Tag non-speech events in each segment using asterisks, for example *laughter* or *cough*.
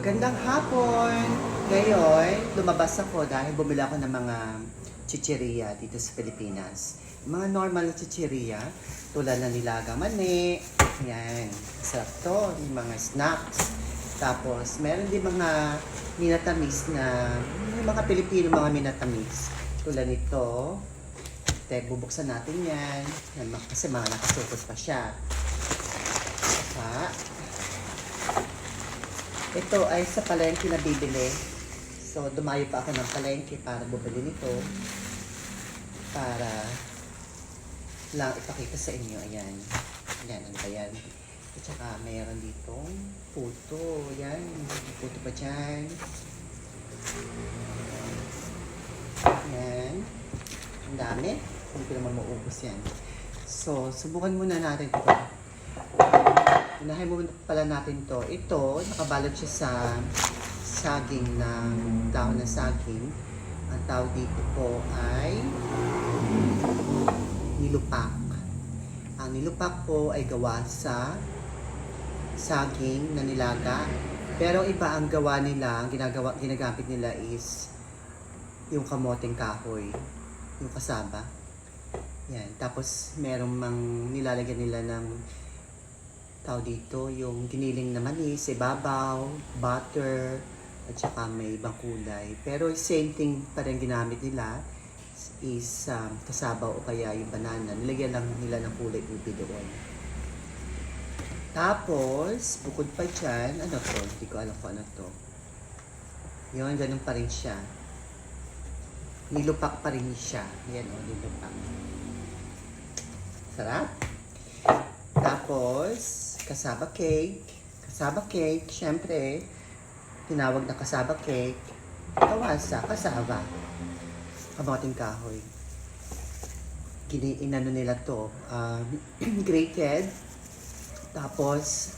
Magandang hapon! Ngayon, lumabas ako dahil bumili ako ng mga chicheria dito sa Pilipinas. Mga normal na chicheria, tulad ng nilaga mani, yan, sarap to, yung mga snacks. Tapos, meron din mga minatamis na, yung mga Pilipino mga minatamis. Tulad nito, Tek, bubuksan natin yan. yan kasi mga nakasukos pa siya. Pa. Ito ay sa palengke na bibili. So, dumayo pa ako ng palengke para bumili nito. Para lang ipakita sa inyo. Ayan. Ayan, ano ba yan? At saka mayroon dito puto. Ayan, puto pa dyan. Ayan. Ang dami. Hindi ko naman maubos yan. So, subukan muna natin ito. Unahin muna pala natin to. Ito, nakabalot siya sa saging ng dahon ng saging. Ang tawag dito po ay nilupak. Ang nilupak po ay gawa sa saging na nilaga. Pero iba ang gawa nila, ang ginagawa, ginagamit nila is yung kamoteng kahoy, yung kasaba. Yan. Tapos merong mang nilalagyan nila ng tao dito, yung giniling na mani, ibabaw, butter, at saka may ibang kulay. Pero same thing pa rin ginamit nila is um, kasabaw o kaya yung banana. Nilagyan lang nila ng kulay ubi doon. Tapos, bukod pa dyan, ano to? Hindi ko alam kung ano to. Yun, ganun pa rin siya. Nilupak pa rin siya. Yan o, nilupak. Sarap. Tapos, kasaba cake. Kasaba cake, syempre, tinawag na kasaba cake. Gawa sa kasaba. Kamoting kahoy. Gini, inano nila to, um, *clears throat* grated. Tapos,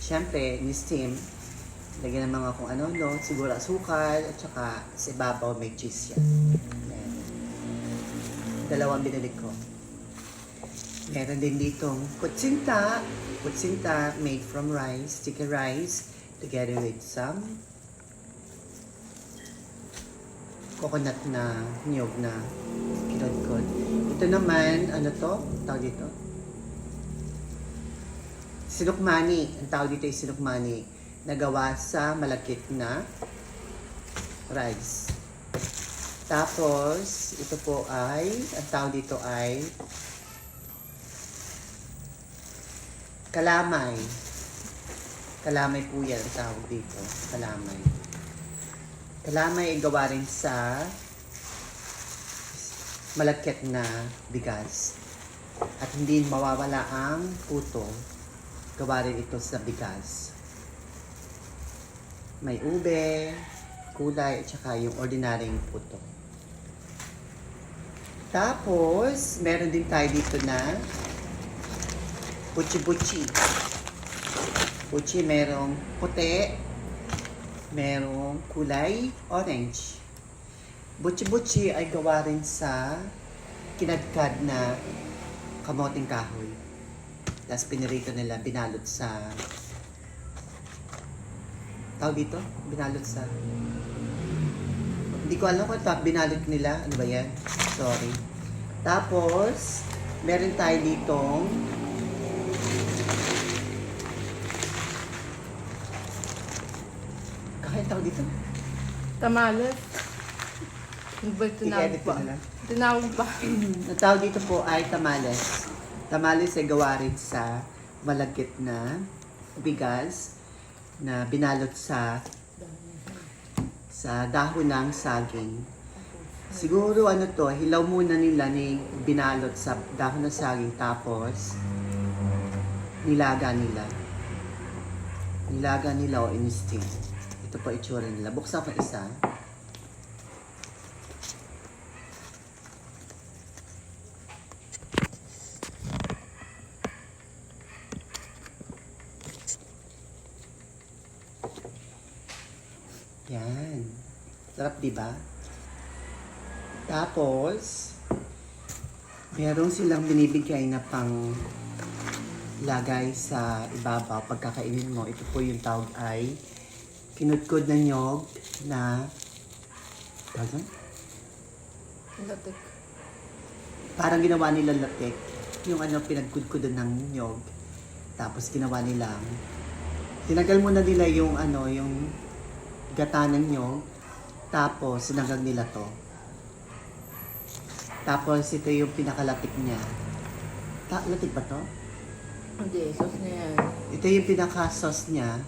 syempre, ni-steam. Lagyan ng mga kung ano, no, siguro asukal, at saka sa ibabaw may cheese yan. Yan. Dalawang binili ko. Meron din ditong kutsinta. Kutsinta made from rice, chicken rice, together with some coconut na niyog na kinodkod. Ito naman, ano to? Tawag dito? Sinukmani. Ang tawag dito ay sinukmani. Nagawa sa malakit na rice. Tapos, ito po ay, ang tawag dito ay Kalamay. Kalamay po yan tawag dito. Kalamay. Kalamay ay gawa rin sa malagkit na bigas. At hindi mawawala ang puto. Gawa rin ito sa bigas. May ube, kulay, at saka yung ordinaryong puto. Tapos, meron din tayo dito na Buchi-buchi. Buchi merong puti, merong kulay orange. Buchi-buchi ay gawa rin sa kinadkad na kamoting kahoy. Tapos pinirito nila, binalot sa... Tawag dito? Binalot sa... Hindi ko alam kung ito, binalot nila. Ano ba yan? Sorry. Tapos, meron tayo ditong Kahit tawag dito. Tamales. Ano ba tinawag I-edit na lang. Tinawag pa. *clears throat* Ang tawag dito po ay tamales. Tamales ay gawa rin sa malagkit na bigas na binalot sa sa dahon ng saging. Siguro ano to, hilaw muna nila ni binalot sa dahon ng saging tapos nilaga nila. Nilaga nila o in-steam. Ito po itsura nila. Buksan ko isa. Yan. Sarap, di ba? Tapos, meron silang binibigay na pang lagay sa ibabaw pagkakainin mo. Ito po yung tawag ay kinudkod na nyog na tawag? Latik. parang ginawa nila latik. Yung ano, pinagkudkudan ng nyog. Tapos ginawa nilang, tinagal muna nila yung ano, yung gata ng nyog. Tapos, sinangag nila to. Tapos, ito yung pinakalatik niya. Ta latik ba to? Hindi, sauce na yan. Ito yung pinaka-sauce niya.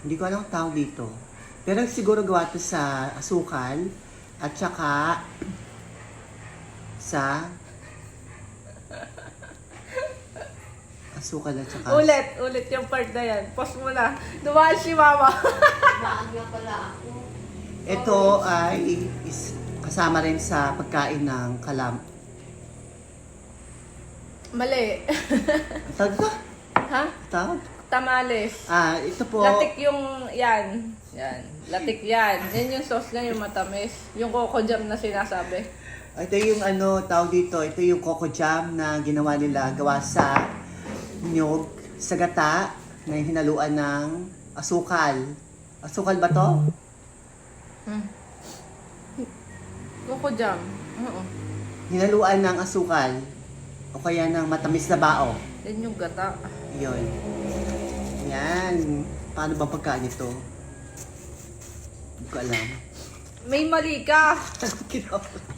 Hindi ko alam ang tawag dito. Pero siguro gawa to sa asukal at saka sa asukal at saka Ulit, ulit yung part na yan. Pause mo na. Dumaan si mama. ito ay is, kasama rin sa pagkain ng kalam. Mali. Tawag ba? ha? Tawag? Tamales. Ah, ito po. Latik yung yan. Yan. Latik yan. Yan yung sauce niya, yung matamis. Yung coco jam na sinasabi. Ito yung ano, tawag dito, ito yung coco jam na ginawa nila gawa sa nyog, sa gata, na hinaluan ng asukal. Asukal ba to? Hmm. Coco jam. Oo. Hinaluan ng asukal. O kaya ng matamis na bao. Yan yung gata. Yun. Yan. Paano ba pagkain ito? Hindi ko alam. May mali ka. *laughs*